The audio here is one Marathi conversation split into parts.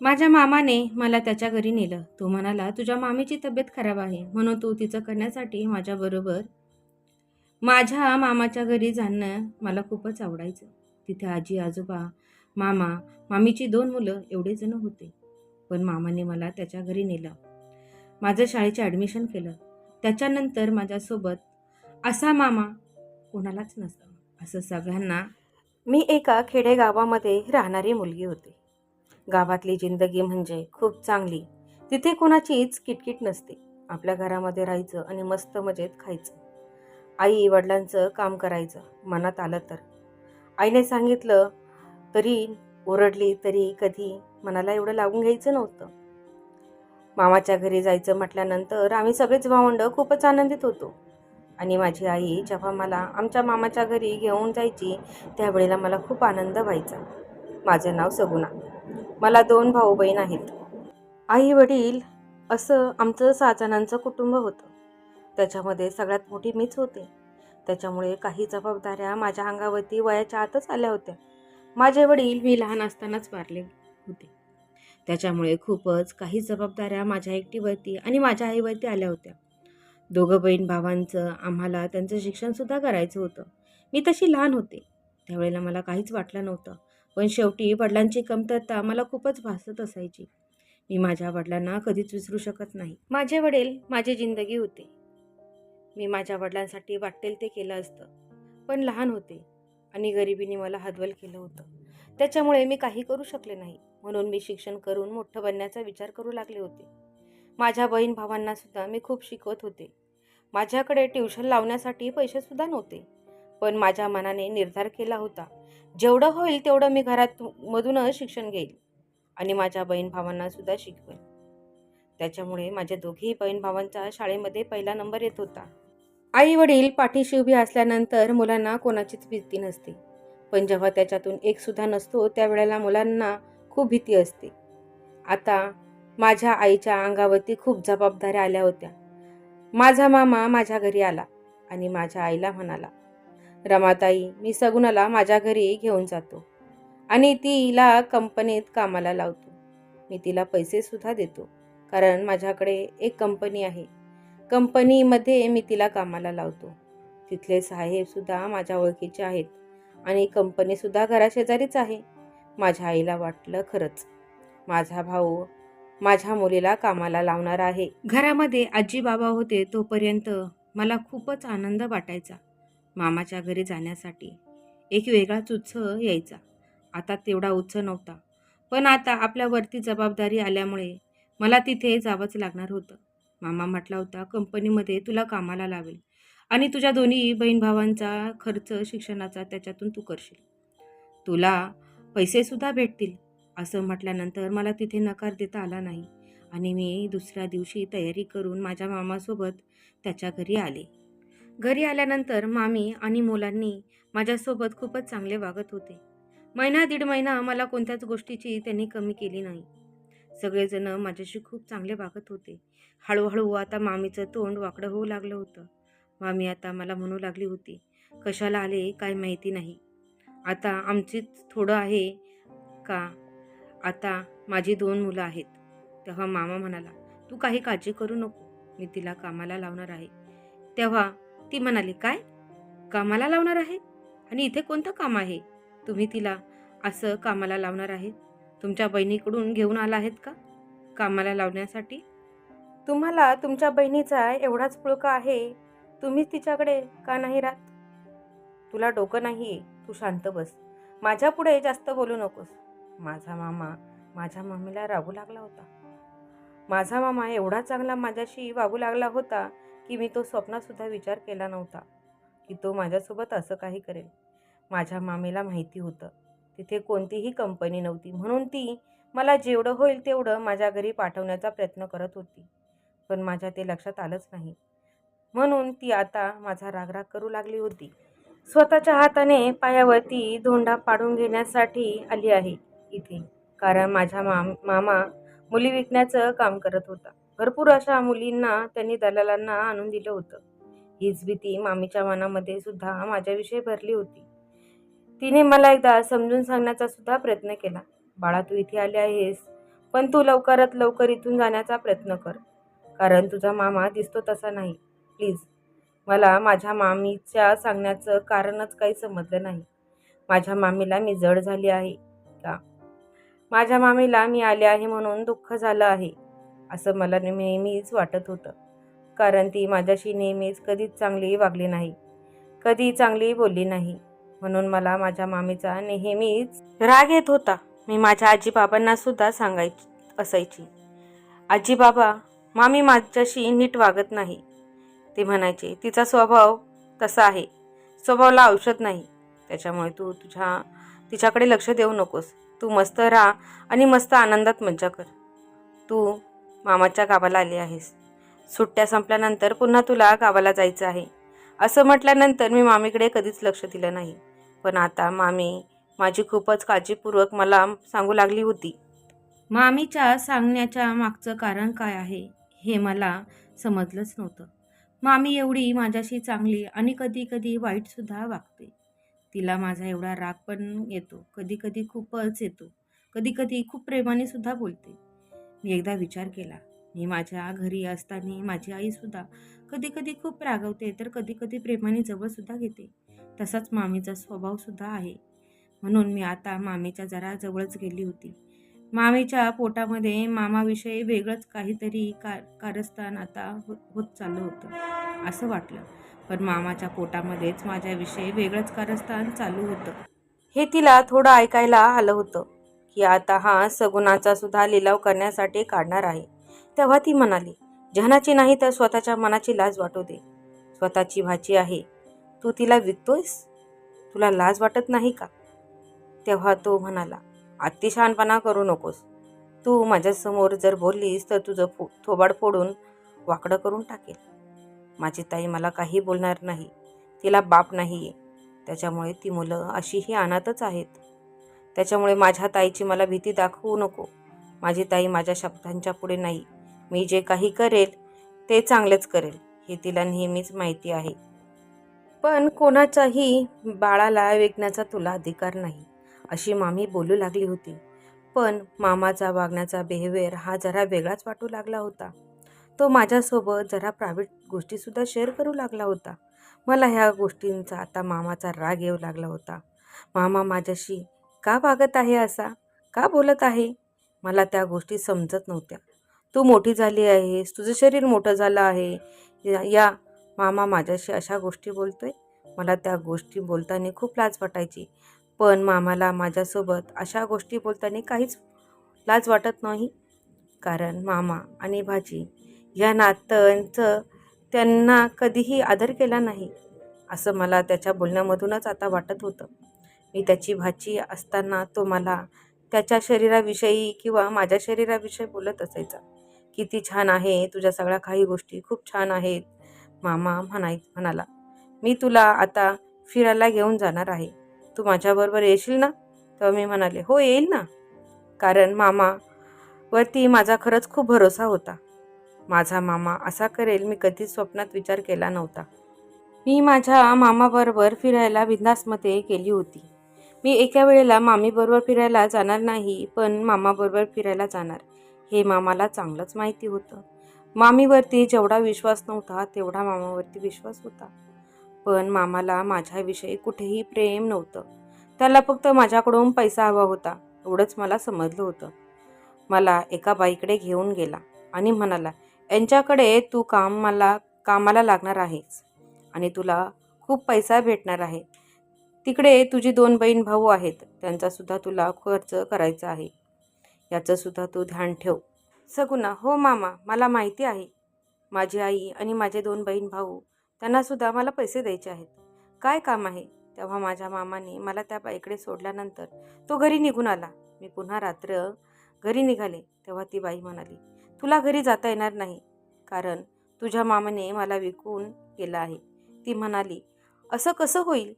माझ्या मामाने मला त्याच्या घरी नेलं. तो म्हणाला तुझ्या मामीची तब्येत खराब आहे. म्हणून तू तिचं करण्यासाठी माझ्याबरोबर माझ्या मामाच्या घरी जाणं मला खूपच आवडायचं. तिथे आजी आजोबा मामा मामीची दोन मुलं एवढे जण होते. पण मामाने मला त्याच्या घरी नेलं. माझं शाळेचे ॲडमिशन केलं. त्याच्यानंतर माझ्यासोबत असा मामा कोणालाच नसतं. असं सगळ्यांना मी एका खेडेगावामध्ये राहणारी मुलगी होते. गावातली जिंदगी म्हणजे खूप चांगली. तिथे कोणाचीच किटकिट नसते. आपल्या घरामध्ये राहायचं आणि मस्त मजेत खायचं. आई वडिलांचं काम करायचं मनात आलं तर. आईने सांगितलं तरी ओरडली तरी कधी मनाला एवढं लागून घ्यायचं नव्हतं. मामाच्या घरी जायचं म्हटल्यानंतर आम्ही सगळेच भावंड खूपच आनंदित होतो. आणि माझी आई जेव्हा मला आमच्या मामाच्या घरी घेऊन जायची त्यावेळेला मला खूप आनंद व्हायचा. माझं नाव सगुणा मला दोन भाऊ बहीण आहेत. आई वडील असं आमचं सहा जणांचं कुटुंब होतं. त्याच्यामध्ये सगळ्यात मोठी मीच होते. त्याच्यामुळे काही जबाबदाऱ्या माझ्या अंगावरती वयाच्या आतच आल्या होत्या. माझे वडील मी लहान असतानाच वारले होते. त्याच्यामुळे खूपच काही जबाबदाऱ्या माझ्या एकटीवरती आणि माझ्या आईवरती आल्या होत्या. दोघं बहीण भावांचं आम्हाला त्यांचं शिक्षणसुद्धा करायचं होतं. मी तशी लहान होते. त्यावेळेला मला काहीच वाटलं नव्हतं. पण शेवटी वडिलांची कमतरता मला खूपच भासत असायची. मी माझ्या वडिलांना कधीच विसरू शकत नाही. माझे वडील माझी जिंदगी होते. मी माझ्या वडिलांसाठी वाटेल ते केलं असतं. पण लहान होते आणि गरिबीने मला हदवल केलं होतं. त्याच्यामुळे मी काही करू शकले नाही. म्हणून मी शिक्षण करून मोठं बनण्याचा विचार करू लागले होते. माझ्या बहीण भावांनासुद्धा मी खूप शिकवत होते. माझ्याकडे ट्युशन लावण्यासाठी पैसेसुद्धा नव्हते. पण माझ्या मनाने निर्धार केला होता. जेवढं होईल तेवढं मी घरात मधूनच शिक्षण घेईल. आणि माझ्या बहीण भावांना सुद्धा शिकवेल त्याच्यामुळे माझ्या दोघेही बहीण भावांचा शाळेमध्ये पहिला नंबर येत होता. आई वडील पाठीशी उभी असल्यानंतर मुलांना कोणाचीच भीती नसते. पण जेव्हा त्याच्यातून एक सुद्धा नसतो त्यावेळेला मुलांना खूप भीती असते. आता माझ्या आईच्या अंगावरती खूप जबाबदाऱ्या आल्या होत्या. माझा मामा माझ्या घरी आला आणि माझ्या आईला म्हणाला रमाताई मी सगुणाला माझ्या घरी घेऊन जातो. आणि तिला कंपनीत कामाला लावतो. मी तिला पैसेसुद्धा देतो कारण माझ्याकडे एक कंपनी आहे. कंपनीमध्ये मी तिला कामाला लावतो. तिथले साहेबसुद्धा माझ्या ओळखीचे आहेत आणि कंपनीसुद्धा घराशेजारीच आहे. माझ्या आईला वाटलं खरंच. माझा भाऊ माझ्या मुलीला कामाला लावणार आहे. घरामध्ये आजी बाबा होते तोपर्यंत मला खूपच आनंद वाटायचा. मामाच्या घरी जाण्यासाठी. एक वेगळाच उत्साह यायचा. आता तेवढा उत्साह नव्हता. पण आता आपल्यावरती जबाबदारी आल्यामुळे मला तिथे जावंच लागणार होतं. मामा म्हटला होता कंपनीमध्ये तुला कामाला लावेल आणि तुझ्या दोन्ही बहीण भावांचा खर्च शिक्षणाचा त्याच्यातून तू करशील. तुला पैसेसुद्धा भेटतील. असं म्हटल्यानंतर मला तिथे नकार देता आला नाही आणि मी दुसऱ्या दिवशी तयारी करून माझ्या मामासोबत त्याच्या घरी आले. घरी आल्यानंतर मामी आणि मुलांनी माझ्यासोबत खूपच चांगले वागत होते. महिना दीड महिना मला कोणत्याच गोष्टीची त्यांनी कमी केली नाही. सगळेजण माझ्याशी खूप चांगले वागत होते. हळूहळू आता मामीचं तोंड वाकडं होऊ लागलं होतं. मामी आता मला म्हणू लागली होती कशाला आले? काय माहिती नाही. आता आमचीच थोडं आहे का? आता माझी दोन मुलं आहेत. तेव्हा मामा म्हणाला तू काही काळजी करू नको. मी तिला कामाला लावणार आहे. तेव्हा ती म्हणाली काय? कामाला लावणार आहे? आणि इथे कोणतं काम आहे? तुम्ही तिला असं कामाला लावणार आहे तुमच्या बहिणीकडून घेऊन आला आहेत का? कामाला लावण्यासाठी? तुम्हाला तुमच्या बहिणीचा एवढाच पुळका आहे. तुम्हीच तिच्याकडे का नाही राहत? तुला डोकं नाही आहे तू शांत बस. माझ्या पुढे जास्त बोलू नकोस. माझा मामा माझ्या मम्मीला रागू लागला होता. माझा मामा एवढा चांगला माझ्याशी वागू लागला होता की मी तो स्वप्नातसुद्धा विचार केला नव्हता की तो माझ्यासोबत असं काही करेल. माझ्या मामेला माहिती होतं. तिथे कोणतीही कंपनी नव्हती. म्हणून ती मला जेवढं होईल तेवढं माझ्या घरी पाठवण्याचा प्रयत्न करत होती. पण माझ्या ते लक्षात आलंच नाही. म्हणून ती आता माझा रागराग करू लागली होती. स्वतःच्या हाताने पायावरती धोंडा पाडून घेण्यासाठी आली आहे इथे. कारण माझ्या माम मामा मुली विकण्याचं काम करत होता. भरपूर अशा मुलींना त्यांनी दलालांना आणून दिलं होतं. हीच भीती मामीच्या मनामध्ये सुद्धा माझ्याविषयी भरली होती. तिने मला एकदा समजून सांगण्याचा सुद्धा प्रयत्न केला. बाळा तू इथे आले आहेस पण तू लवकरात लवकर इथून जाण्याचा प्रयत्न कर. कारण तुझा मामा दिसतो तसा नाही. प्लीज मला माझ्या मामीच्या सांगण्याचं कारणच काही समजलं नाही. माझ्या मामीला मी जड झाली आहे का? माझ्या मामीला मी आले आहे म्हणून दुःख झालं आहे. असं मला नेहमीच वाटत होतं. कारण ती माझ्याशी नेहमीच कधीच चांगली वागली नाही कधी चांगली बोलली नाही. म्हणून मला माझ्या मामीचा नेहमीच राग येत होता. मी माझ्या आजीबाबांना सुद्धा सांगायची असायची. आजीबाबा मामी माझ्याशी नीट वागत नाही. ते म्हणायचे तिचा स्वभाव तसा आहे. स्वभावाला औषध नाही. त्याच्यामुळे तू तुझ्या तिच्याकडे लक्ष देऊ नकोस. तू मस्त राहा आणि मस्त आनंदात मज्जा कर. तू मामाच्या गावाला आली आहेस. सुट्ट्या संपल्यानंतर पुन्हा तुला गावाला जायचं आहे. असं म्हटल्यानंतर मी मामीकडे कधीच लक्ष दिलं नाही. पण आता मामी माझी खूपच काळजीपूर्वक मला सांगू लागली होती. मामीच्या सांगण्याच्या मागचं कारण काय आहे हे मला समजलंच नव्हतं. मामी एवढी माझ्याशी चांगली आणि कधी कधी वाईटसुद्धा वागते. तिला माझा एवढा राग पण येतो. कधी कधी खूपच येतो. कधी कधी खूप प्रेमाने सुद्धा बोलते. मी एकदा विचार केला. मी माझ्या घरी असताना माझी आईसुद्धा कधी कधी खूप रागवते तर कधी कधी प्रेमाने जवळसुद्धा घेते. तसाच मामीचा स्वभावसुद्धा आहे. म्हणून मी आता मामीच्या जरा जवळच गेली होती. मामीच्या पोटामध्ये मामाविषयी वेगळंच काहीतरी का कारस्थान आता हो होत चाललं होतं असं वाटलं. पण मामाच्या पोटामध्येच माझ्याविषयी वेगळंच कारस्थान चालू होतं. हे तिला थोडं ऐकायला आलं होतं. की आता हा सगुणाचा सुद्धा लिलाव करण्यासाठी काढणार आहे. तेव्हा ती म्हणाली जहनाची नाही तर स्वतःच्या मनाची लाज वाटू दे. स्वतःची भाची आहे. तू तिला विकतोयस? तुला लाज वाटत नाही का? तेव्हा तो म्हणाला अतिशहानपणा करू नकोस. तू माझ्यासमोर जर बोललीस तर तुझं फो थोबाड फोडून वाकडं करून टाकेल. माझी ताई मला काही बोलणार नाही. तिला बाप नाही आहे त्याच्यामुळे ती मुलं अशीही अनाथच आहेत. त्याच्यामुळे माझ्या ताईची मला भीती दाखवू नको. माझी ताई माझ्या शब्दांच्या पुढे नाही. मी जे काही करेल ते चांगलेच करेल हे तिला नेहमीच माहिती आहे. पण कोणाचाही बाळाला वेगण्याचा तुला अधिकार नाही अशी मामी बोलू लागली होती. पण मामाचा वागण्याचा बिहेवियर हा जरा वेगळाच वाटू लागला होता. तो माझ्यासोबत जरा प्रायव्हेट गोष्टीसुद्धा शेअर करू लागला होता. मला ह्या गोष्टींचा आता मामाचा राग येऊ लागला होता. मामा माझ्याशी का वागत आहे असा? का बोलत आहे? मला त्या गोष्टी समजत नव्हत्या. तू मोठी झाली आहेस तुझं शरीर मोठं झालं आहे. या- या मामा माझ्याशी अशा गोष्टी बोलतोय? मला त्या गोष्टी बोलताना खूप लाज वाटायची. पण मामाला माझ्यासोबत अशा गोष्टी बोलताना काहीच लाज वाटत नाही. कारण मामा आणि भाजी या नात्यांचं त्यांना कधीही आदर केला नाही. असं मला त्याच्या बोलण्यामधूनच आता वाटत होतं. मी त्याची भाची असताना तो मला त्याच्या शरीराविषयी किंवा माझ्या शरीराविषयी बोलत असायचा. किती छान आहे तुझ्या सगळ्या काही गोष्टी खूप छान आहेत मामा म्हणाय म्हणाला. मी तुला आता फिरायला घेऊन जाणार आहे. तू माझ्याबरोबर येशील ना? तेव्हा मी म्हणाले हो येईल ना. कारण मामावरती माझा खरंच खूप भरोसा होता. माझा मामा असा करेल मी कधीच स्वप्नात विचार केला नव्हता. मी माझ्या मामाबरोबर फिरायला बिंदासमध्ये गेली होती. मी एका वेळेला मामीबरोबर फिरायला जाणार नाही पण मामाबरोबर फिरायला जाणार. हे मामाला चांगलंच माहिती होतं. मामीवरती जेवढा विश्वास नव्हता तेवढा मामावरती विश्वास होता. पण मामाला माझ्याविषयी कुठेही प्रेम नव्हतं. त्याला फक्त माझ्याकडून पैसा हवा होता एवढंच मला समजलं होतं. मला एका बाईकडे घेऊन गेला आणि म्हणाला यांच्याकडे तू काम मला कामाला लागणार आहेस आणि तुला खूप पैसा भेटणार आहे. तिकडे तुझी दोन बहीण भाऊ आहेत. त्यांचासुद्धा तुला खर्च करायचा आहे. याचंसुद्धा तू ध्यान ठेव. सगुना हो मामा मला माहिती आहे. माझी आई आणि माझे दोन बहीण भाऊ त्यांनासुद्धा मला पैसे द्यायचे आहेत. काय काम आहे? तेव्हा माझ्या मामाने मला त्या बाईकडे सोडल्यानंतर तो घरी निघून आला. मी पुन्हा रात्र घरी निघाले तेव्हा ती बाई म्हणाली तुला घरी जाता येणार नाही कारण तुझ्या मामाने मला विकून केलं आहे. ती म्हणाली असं कसं होईल?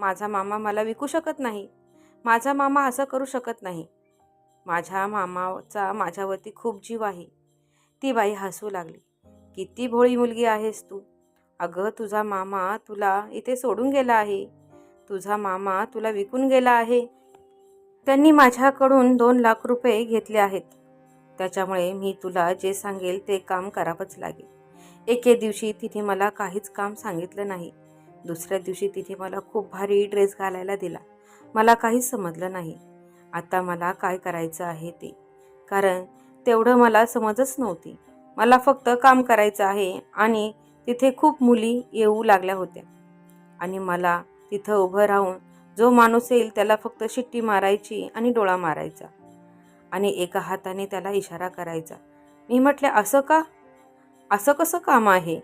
माझा मामा मला विकू शकत नाही. माझा मामा असं करू शकत नाही. माझ्या मामाचा माझ्यावरती खूप जीव आहे. ती बाई हसू लागली. किती भोळी मुलगी आहेस तू. अगं तुझा मामा तुला इथे सोडून गेला आहे. तुझा मामा तुला विकून गेला आहे. त्यांनी माझ्याकडून दोन लाख रुपये घेतले आहेत. त्याच्यामुळे मी तुला जे सांगेल ते काम करावंच लागेल. एके दिवशी तिथे मला काहीच काम सांगितलं नाही. दुसऱ्या दिवशी तिने मला खूप भारी ड्रेस घालायला दिला. मला काहीच समजलं नाही. आता मला काय करायचं आहे ते? कारण तेवढं मला समजच नव्हती. मला फक्त काम करायचं आहे आणि तिथे खूप मुली येऊ लागल्या होत्या. आणि मला तिथं उभं राहून जो माणूस येईल त्याला फक्त शिट्टी मारायची आणि डोळा मारायचा आणि एका हाताने त्याला इशारा करायचा. मी म्हटले असं का? असं कसं काम आहे?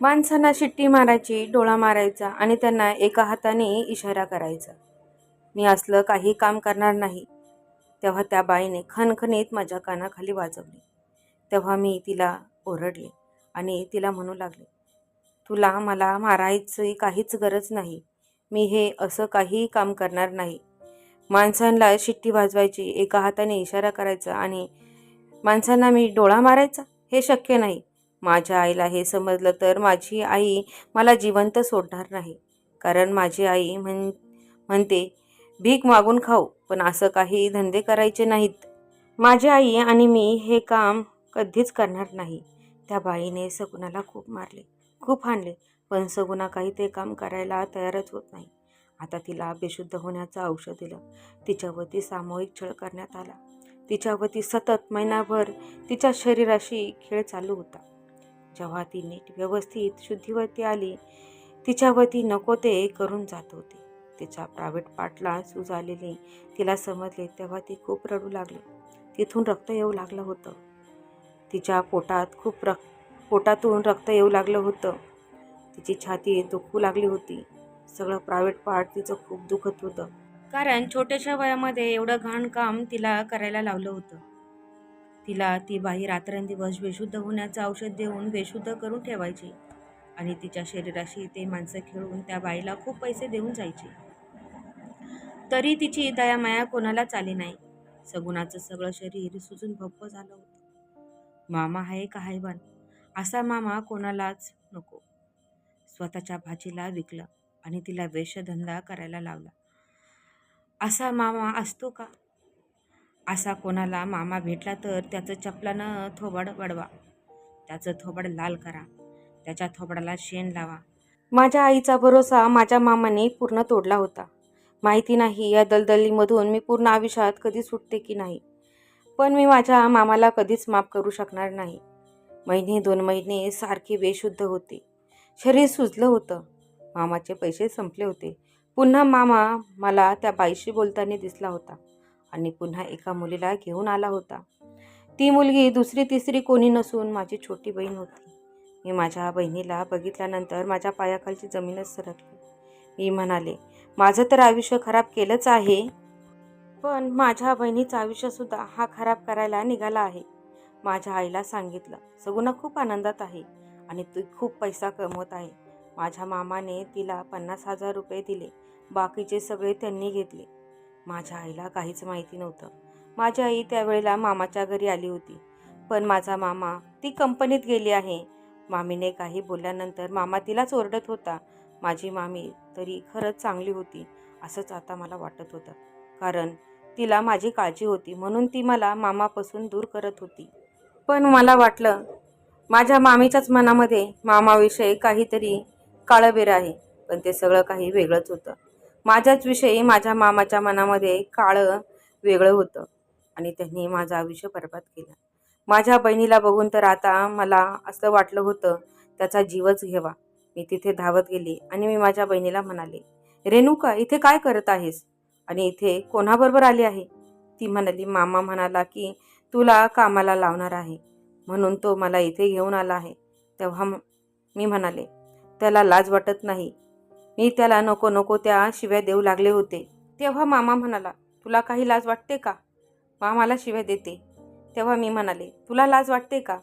माणसांना शिट्टी मारायची डोळा मारायचा आणि त्यांना एका हाताने इशारा करायचा. मी असलं काही काम करणार नाही. तेव्हा त्या बाईने खणखणीत माझ्या कानाखाली वाजवली. तेव्हा मी तिला ओरडले आणि तिला म्हणू लागले तुला मला मारायची काहीच गरज नाही. मी हे असं काही काम करणार नाही. माणसांना शिट्टी वाजवायची एका हाताने इशारा करायचा आणि माणसांना मी डोळा मारायचा हे शक्य नाही. माझ्या आईला हे समजलं तर माझी आई मला जिवंत सोडणार नाही. कारण माझी आई म्हण म्हणते भीक मागून खाऊ पण असं काही धंदे करायचे नाहीत. माझी आई आणि मी हे काम कधीच करणार नाही. त्या बाईने सगुणाला खूप मारले खूप हाणले पण सगुणा काही ते काम करायला तयारच होत नाही. आता तिला बेशुद्ध होण्याचं औषध दिलं. तिच्यावरती सामूहिक छळ करण्यात आला. तिच्यावरती सतत महिनाभर तिच्या शरीराशी खेळ चालू होता. जेव्हा ती नीट व्यवस्थित शुद्धीवरती आली तिच्यावरती नको ते करून जात होते. तिच्या प्रायव्हेट पार्टला सूज आलेली तिला समजले तेव्हा ती खूप रडू लागली. तिथून रक्त येऊ लागलं होतं. तिच्या पोटात खूप रक् पोटातून रक्त येऊ लागलं होतं. तिची छाती दुखू लागली होती. सगळं प्रायव्हेट पार्ट तिचं खूप दुखत होतं. कारण छोट्याशा वयामध्ये एवढं घाण काम तिला करायला लावलं होतं. तिला ती बाई रात्रंदिवस बेशुद्ध होण्याचं औषध देऊन बेशुद्ध करून ठेवायची आणि तिच्या शरीराशी ते माणसं खेळून त्या बाईला खूप पैसे देऊन जायचे. तरी तिची दयामाया कोणालाच आली नाही. सगुणाचं सगळं शरीर सुजून भप्प झालं होतं. मामा आहे का हायवान? असा मामा कोणालाच नको. स्वतःच्या भाजीला विकलं आणि तिला वेशधंदा करायला लावला. असा मामा असतो का? असा कोणाला मामा भेटला तर त्याचं चपलानं थोबाड वडवा. त्याचं थोबाड लाल करा. त्याच्या थोबाडाला शेण लावा. माझ्या आईचा भरोसा माझ्या मामाने पूर्ण तोडला होता. माहिती नाही या दलदलीमधून मी पूर्ण आयुष्यात कधी सुटते की नाही. पण मी माझ्या मामाला कधीच माफ करू शकणार नाही. महिने दोन महिने सारखे बेशुद्ध होते. शरीर सुजलं होतं. मामाचे पैसे संपले होते. पुन्हा मामा मला त्या बाईशी बोलताना दिसला होता. आणि पुन्हा एका मुलीला घेऊन आला होता. ती मुलगी दुसरी तिसरी कोणी नसून माझी छोटी बहीण होती. मी माझ्या बहिणीला बघितल्यानंतर माझ्या पायाखालची जमीनच सरकली. मी म्हणाले माझं तर आयुष्य खराब केलंच आहे पण माझ्या बहिणीचं आयुष्यसुद्धा हा खराब करायला निघाला आहे. माझ्या आईला सांगितलं सगुणा खूप आनंदात आहे आणि ती खूप पैसा कमवत आहे. माझ्या मामाने तिला पन्नास हजार रुपये दिले. बाकीचे सगळे त्यांनी घेतले. माझ्या आईला काहीच माहिती नव्हतं. माझी आई त्यावेळेला मामाच्या घरी आली होती. पण माझा मामा ती कंपनीत गेली आहे. मामीने काही बोलल्यानंतर मामा तिलाच ओरडत होता. माझी मामी तरी खरंच चांगली होती असंच आता मला वाटत होतं. कारण तिला माझी काळजी होती म्हणून ती मला मामापासून दूर करत होती. पण मला वाटलं माझ्या मामीच्याच मनामध्ये मामाविषयी काहीतरी काळबेर आहे. पण ते सगळं काही वेगळंच होतं. माझ्याच विषयी माझ्या मामाच्या मनामध्ये काळं वेगळं होतं आणि त्यांनी माझं आयुष्य बरबाद केलं. माझ्या बहिणीला बघून तर आता मला असं वाटलं होतं त्याचा जीवच घ्यावा. मी तिथे धावत गेली आणि मी माझ्या बहिणीला म्हणाले रेणुका इथे काय करत आहेस? आणि इथे कोणाबरोबर आली आहे? ती म्हणाली मामा म्हणाला की तुला कामाला लावणार आहे. म्हणून तो मला इथे घेऊन आला आहे. तेव्हा मी म्हणाले त्याला लाज वाटत नाही. मी त्याला नको नको त्या शिव्या देऊ लागले होते. तेव्हा मामा म्हणाला तुला काही लाज वाटते का? मामाला शिव्या देते. तेव्हा मी म्हणाले तुला लाज वाटते का?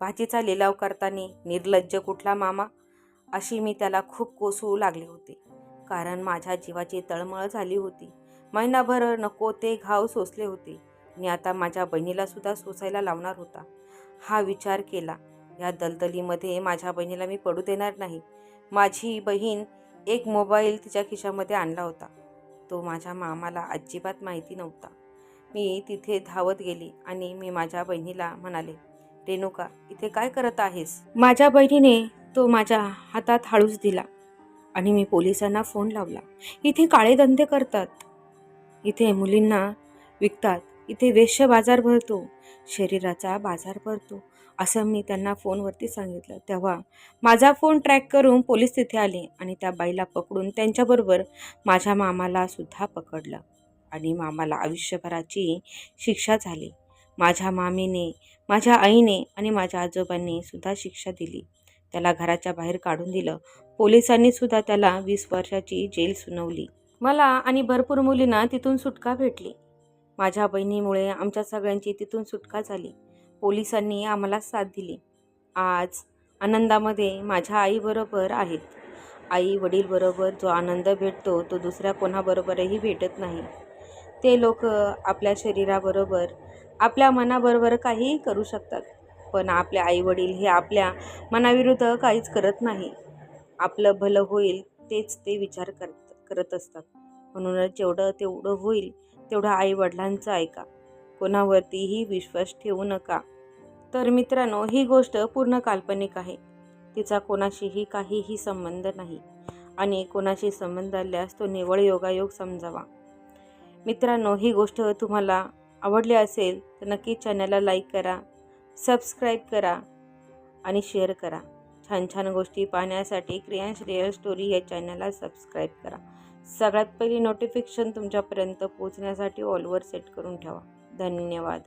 भाजीचा लिलाव करताना निर्लज्ज कुठला मामा? अशी मी त्याला खूप कोसळू लागले होते. कारण माझ्या जीवाची तळमळ झाली होती. महिनाभर नको ते घाव सोसले होते. मी आता माझ्या बहिणीला सुद्धा सोसायला लावणार होता. हा विचार केला. या दलदलीमध्ये माझ्या बहिणीला मी पडू देणार नाही. माझी बहीण एक मोबाईल तिच्या खिशामध्ये आणला होता. तो माझ्या मामाला अजिबात माहिती नव्हता. मी तिथे धावत गेली आणि मी माझ्या बहिणीला म्हणाले रेणुका इथे काय करत आहेस? माझ्या बहिणीने तो माझ्या हातात हळूच दिला आणि मी पोलिसांना फोन लावला. इथे काळे धंदे करतात. इथे मुलींना विकतात. इथे वेश्य बाजार भरतो. शरीराचा बाजार भरतो. असं मी त्यांना फोनवरती सांगितलं. तेव्हा माझा फोन ट्रॅक करून पोलीस तिथे आले आणि त्या बाईला पकडून त्यांच्याबरोबर माझ्या मामाला सुद्धा पकडलं. आणि मामाला आयुष्यभराची शिक्षा झाली. माझ्या मामीने माझ्या आईने आणि माझ्या आजोबांनी सुद्धा शिक्षा दिली. त्याला घराच्या बाहेर काढून दिलं. पोलिसांनी सुद्धा त्याला वीस वर्षाची जेल सुनावली. मला आणि भरपूर मुलींना तिथून सुटका भेटली. माझ्या बहिणीमुळे आमच्या सगळ्यांची तिथून सुटका झाली. पोलिसांनी आम्हाला साथ दिली. आज आनंदामध्ये माझ्या आईबरोबर आहेत. आई वडीलबरोबर जो आनंद भेटतो तो दुसऱ्या कोणाबरोबरही भेटत नाही. ते लोक आपल्या शरीराबरोबर आपल्या मनाबरोबर काहीही करू शकतात पण आपले आईवडील हे आपल्या मनाविरुद्ध काहीच करत नाही. आपलं भलं होईल तेच ते विचार करत करत असतात. म्हणूनच जेवढं तेवढं होईल तेवढं आईवडिलांचं ऐका. कोणावरतीही विश्वास ठेवू नका. तर मित्रांनो ही गोष्ट पूर्ण काल्पनिक आहे. तिचा कोणाशीही काहीही संबंध नाही आणि कोणाशी संबंध आल्यास तो निवळ योगायोग समजावा. मित्रांनो ही गोष्ट तुम्हाला आवडली असेल तर नक्की चॅनलला लाईक करा सबस्क्राईब करा आणि शेअर करा. छान छान गोष्टी पाहण्यासाठी क्रियांश रिअल स्टोरी या चॅनलला सबस्क्राईब करा. सगळ्यात पहिली नोटिफिकेशन तुमच्यापर्यंत पोहोचण्यासाठी ऑलवर सेट करून ठेवा. ધન્યવાદ